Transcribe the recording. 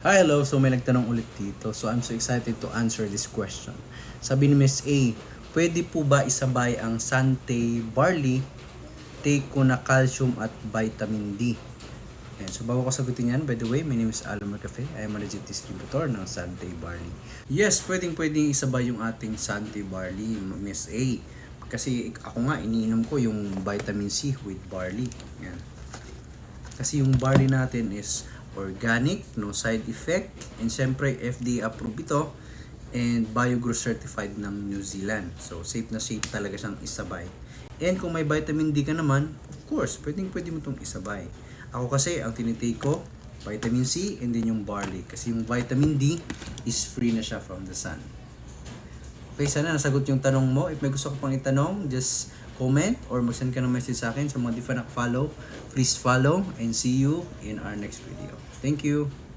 Hi, hello. So may nagtanong ulit dito. So I'm so excited to answer this question. Sabi ni Miss A, pwede po ba isabay ang Sante Barley, take ko na calcium at vitamin D? Ayan, so bago ko sagutin yan, by the way, my name is Alan Mercafe. I am a legit distributor ng Sante Barley. Yes, pwedeng pwedeng isabay yung ating Sante Barley, Miss A. Kasi ako nga, iniinom ko yung vitamin C with barley. Yan. Kasi yung barley natin is organic, no side effect, and syempre FDA approved ito and BioGrow certified ng New Zealand. So safe na safe talaga siyang isabay. And kung may vitamin D ka naman, of course, pwedeng pwede mo itong isabay. Ako kasi, ang tinitake ko, vitamin C and then yung barley. Kasi yung vitamin D is free na siya from the sun. Okay, sana nasagot yung tanong mo. If may gusto ko pang itanong, just comment or mag-send ka ng message sa akin sa mga di pa follow Please follow and see you in our next video. Thank you!